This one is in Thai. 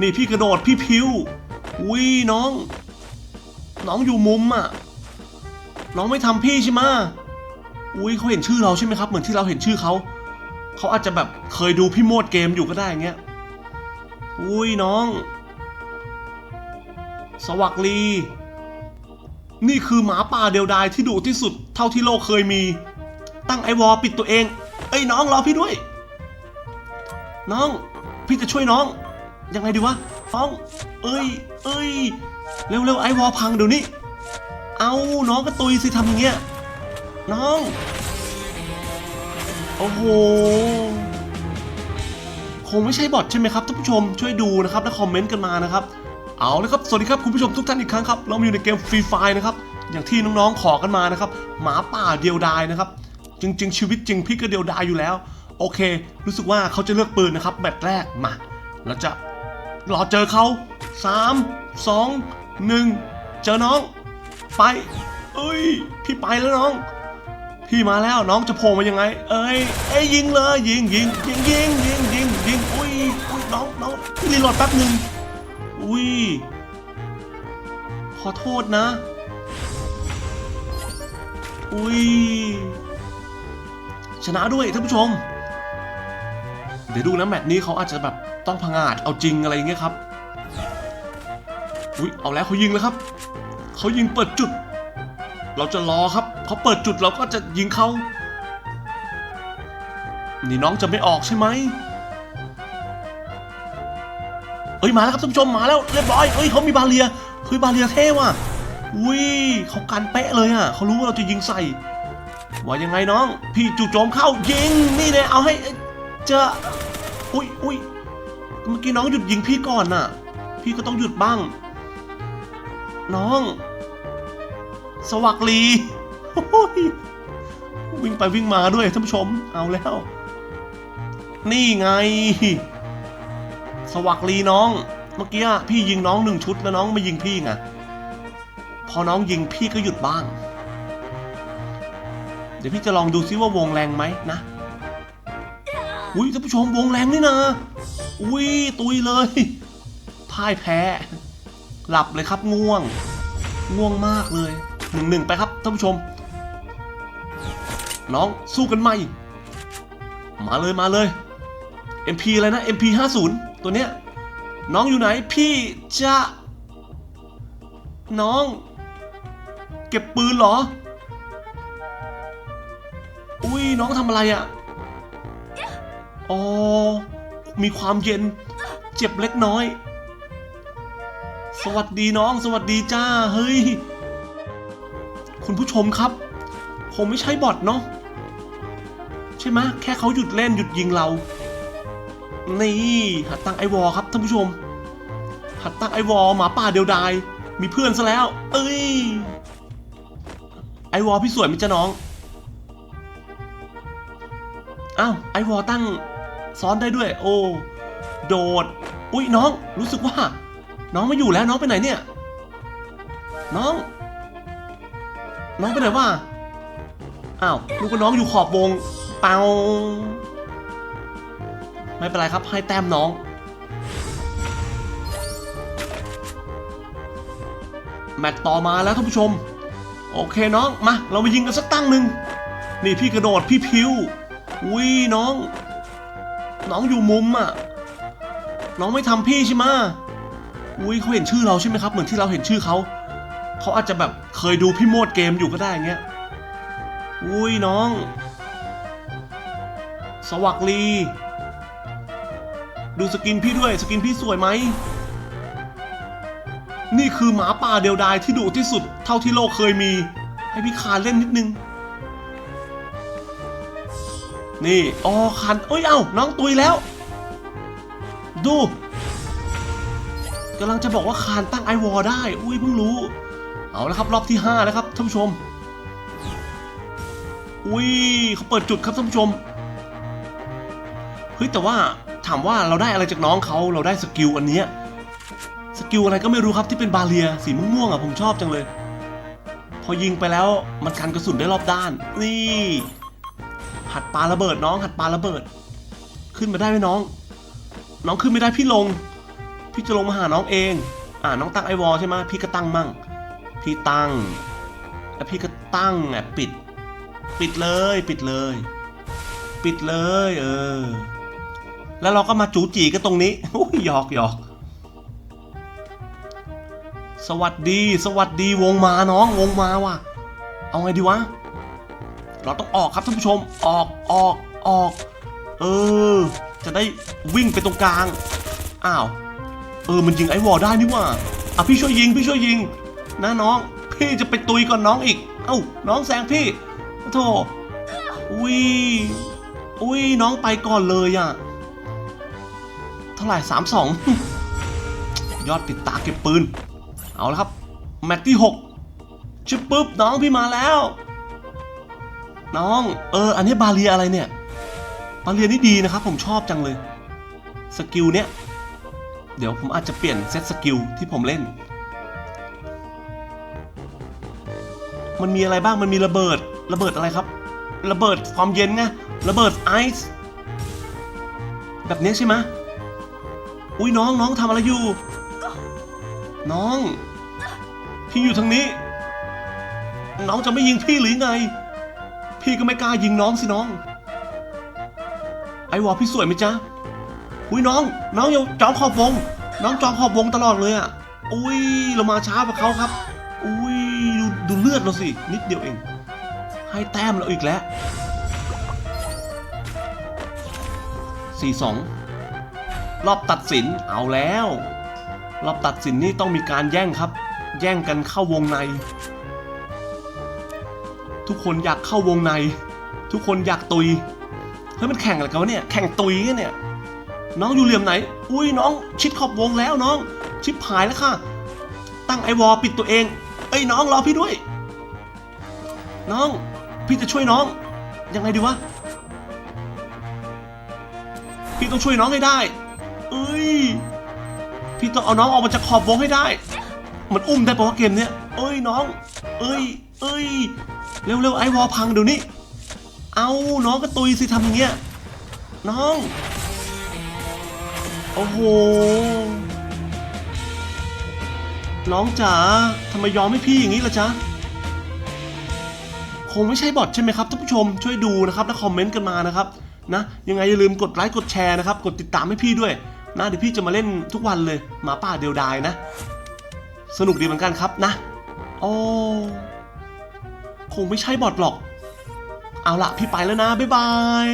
นี่พี่กระโดดพี่พิวอุ้ยน้อง น้องอยู่มุมอะ น้องไม่ทำพี่ใช่ไหมอุ้ยเขาเห็นชื่อเราใช่ไหมครับ เหมือนที่เราเห็นชื่อเขา เขาอาจจะแบบเคยดูพี่โมดเกมอยู่ก็ได้เงี้ย อุ้ยน้อง สวักลี นี่คือหมาป่าเดียวดายที่ดุที่สุดเท่าที่โลกเคยมี ตั้งไอวอลปิดตัวเอง เอ้ยน้องรอพี่ด้วย น้อง พี่จะช่วยน้อง ยังไงดีวะน้อง เอ้ย เอ้ย เร็วเร็วไอวอลพังเดี๋ยวนี้ เอาน้องก็ตุยสิทำอย่างเงี้ย น้อง โอ้โห คงไม่ใช่บอทใช่ไหมครับท่านผู้ชม ช่วยดูนะครับ และคอมเมนต์กันมานะครับ เอาละครับ สวัสดีครับคุณผู้ชมทุกท่านอีกครั้งครับ เรามาอยู่ในเกมฟรีไฟนะครับ อย่างที่น้องๆขอกันมานะครับ หมาป่าเดียวดายนะครับ จริง ๆ ชีวิตจริงพี่ก็เดียวดายอยู่แล้ว โอเค รู้สึกว่าเขาจะเลือกปืนนะครับแมตช์แรก มา เราจะ รอเจอเขา3 2 1เจอน้อง ไป เอ้ย พี่ไปแล้วน้อง พี่มาแล้วน้องจะโผล่มายังไง เอ้ยเอ้ยยิงเลยยิงยิงยิงยิงยิงยิงยิงอุ้ยอุ้ยน้องน้องพี่รีโหลดแป๊บหนึ่งอุ้ยขอโทษนะ อุ้ย ชนะด้วยท่านผู้ชม เดี๋ยวดูนะแมตช์นี้เขาอาจจะแบบ ต้องพังอาจเอาจริงอะไรเงี้ยครับอุ้ยเอาแล้วเขายิงแล้วครับเขายิงเปิดจุด เราจะรอครับเขาเปิดจุดเราก็จะยิงเขานี่น้องจะไม่ออกใช่ไหมเอ้ยมาแล้วครับท่านผู้ชมมาแล้วเรียบร้อยเอ้ยเขามีบาเรียเฮ้ยบาเรียเท่ว่ะอุ้ยเขากันเป๊ะเลยอะเขารู้ว่าเราจะยิงใส่ว่ายังไงน้อง พี่จู่โจมเข้ายิงนี่เลยเอาให้เจออุ้ยอุ้ย เมื่อกี้น้องหยุดยิงพี่ก่อนน่ะ พี่ก็ต้องหยุดบ้าง น้อง สวักลีวิ่งไปวิ่งมาด้วยท่านผู้ชม เอาแล้ว นี่ไง สวักลีน้อง เมื่อกี้พี่ยิงน้องหนึ่งชุดแล้วน้องมายิงพี่ไง พอน้องยิงพี่ก็หยุดบ้าง เดี๋ยวพี่จะลองดูซิว่าวงแรงไหมนะ อุ้ยท่านผู้ชมวงแรงนี่นะ อุ้ยตุยเลยพ่ายแพ้ หลับเลยครับง่วง ง่วงมากเลยหนึ่งหนึ่งไปครับท่านผู้ชม น้องสู้กันใหม่ มาเลยมาเลย MP อะไรนะ MP 50ตัวเนี้ย น้องอยู่ไหนพี่จะ น้อง เก็บปืนเหรอ อุ้ยน้องทำอะไรอะ่ะอ๋อ มีความเย็น เจ็บเล็กน้อย สวัสดีน้อง สวัสดีจ้า เฮ้ย คุณผู้ชมครับคงไม่ใช่บอทเนาะใช่ไหมแค่เขาหยุดเล่นหยุดยิงเรา นี่ หัดตั้งไอวอลครับท่านผู้ชม หัดตั้งไอวอลหมาป่าเดียวดาย มีเพื่อนซะแล้ว เอ้ย ไอวอลพี่สวยไหมจ๊ะน้อง อ้าว ไอวอลตั้ง ซ้อนได้ด้วย โอ้ โดด อุ้ยน้อง รู้สึกว่า น้องไม่อยู่แล้วน้องไปไหนเนี่ย น้อง น้องไปไหนวะอ้าวลูกกับน้องอยู่ขอบวง เปาไม่เป็นไรครับ ให้แต้มน้อง แมตต์ต่อมาแล้วท่านผู้ชม โอเคน้อง มา เรามายิงกันสักตั้งหนึ่ง นี่พี่กระโดดพี่พิวอุ้ยน้อง น้องอยู่มุมอะ น้องไม่ทำพี่ใช่ไหมอุ้ยเขาเห็นชื่อเราใช่ไหมครับ เหมือนที่เราเห็นชื่อเขา เขาอาจจะแบบเคยดูพี่โมดเกมอยู่ก็ได้เงี้ย อุ้ยน้อง สวักลี ดูสกินพี่ด้วย สกินพี่สวยไหม นี่คือหมาป่าเดียวดายที่ดุที่สุดเท่าที่โลกเคยมี ให้พี่คานเล่นนิดนึง นี่อ๋อคานเอ้ย เอ้า น้องตุยแล้ว ดูกำลังจะบอกว่าคานตั้งไอวอลได้ อุ้ยเพิ่งรู้ เอาล้วครับรอบที่5แล้วครับท่านผู้ชม อุ้ยเขาเปิดจุดครับท่านผู้ชม เฮ้ยแต่ว่าถามว่าเราได้อะไรจากน้องเขาเราได้สกิลอันเนี้ยสกิลอะไรก็ไม่รู้ครับที่เป็นบาเรียสีม่วงๆอะผมชอบจังเลย พอยิงไปแล้วมันกันกระสุนได้รอบด้าน นี่ หัดปลาระเบิดน้อง หัดปลาระเบิด ขึ้นมาได้ไหมน้อง น้องขึ้นไม่ได้พี่ลง พี่จะลงมาหาน้องเอง อ่าน้องตั้งไอวอลใช่ไหมพี่ก็ตั้งมั่ง พี่ตั้งแล้วพี่ก็ตั้งแอะปิด ปิดเลย ปิดเลย ปิดเลย เออ แล้วเราก็มาจูจีกันตรงนี้อุ้ยหยอกหยอกสวัสดี สวัสดีวงมาน้องวงมาว่ะ เอาไงดีวะ เราต้องออกครับท่านผู้ชมออกออกออก เออ จะได้วิ่งไปตรงกลาง อ้าว เออมันยิงไอ้วอลได้นี่ว่าอะพี่ช่วยยิงพี่ช่วยยิงนะน้อง พี่จะไปตุยก่อนน้องอีก เอ้าน้องแซงพี่โธ่อุ้ยอุ้ยน้องไปก่อนเลยอะเท่าไหร่สามสองยอดปิดตาเก็บปืน เอาละครับ แมตช์ที่หกชึบปุ๊บน้องพี่มาแล้ว น้อง เออ อันนี้บาเรียอะไรเนี่ย บาเรียนี่ดีนะครับ ผมชอบจังเลย สกิลเนี้ย เดี๋ยวผมอาจจะเปลี่ยนเซตสกิลที่ผมเล่น มันมีอะไรบ้าง มันมีระเบิด ระเบิดอะไรครับ ระเบิดความเย็นไง ระเบิดไอซ์ แบบนี้ใช่ไหมอุ้ยน้องน้องทำอะไรอยู่ น้อง พี่อยู่ทางนี้ น้องจะไม่ยิงพี่หรือไง พี่ก็ไม่กล้ายิงน้องสิน้อง ไอวอพี่สวยไหมจ๊ะอุ้ยน้อง น้องอย่าจองขอบวง น้องจองขอบวงตลอดเลยอะ อุ้ยเรามาช้ากว่าเขาครับ อุ้ยดูดูเลือดเราสิ นิดเดียวเอง ให้แต้มเราอีกแล้วสี่สองรอบตัดสินเอาแล้ว รอบตัดสินนี่ต้องมีการแย่งครับ แย่งกันเข้าวงใน ทุกคนอยากเข้าวงใน ทุกคนอยากตุยเฮ้ยมันแข่งอะไรกันวะเนี่ยแข่งตุยกันเนี่ย น้องอยู่เหลี่ยมไหน อุ้ยน้องชิดขอบวงแล้วน้อง ชิดผายแล้วค่ะ ตั้งไอวอลปิดตัวเองเอ้ยน้องรอพี่ด้วย น้องพี่จะช่วยน้อง ยังไงดีวะพี่ต้องช่วยน้องให้ได้เอ้ยพี่ต้องเอาน้องออกมาจากขอบวงให้ได้ มันอุ้มได้ปะวะเกมเนี้ยเอ้ยน้อง เอ้ย เอ้ย เร็วๆไอวอลพังเดี๋ยวนี้ เอาน้องก็ตุยสิทำอย่างเงี้ย น้อง โอ้โห น้องจ๋าทำไมยอมให้พี่อย่างนี้ล่ะจ๊ะ คงไม่ใช่บอทใช่ไหมครับท่านผู้ชมช่วยดูนะครับ และคอมเมนต์กันมานะครับ นะ ยังไงอย่าลืมกดไลค์กดแชร์นะครับ กดติดตามให้พี่ด้วย นะเดี๋ยวพี่จะมาเล่นทุกวันเลยหมาป่าเดียวดายนะ สนุกดีเหมือนกันครับนะ โอ้ งไม่ใช่บอทหรอก เอาละพี่ไปแล้วนะ บ๊ายบาย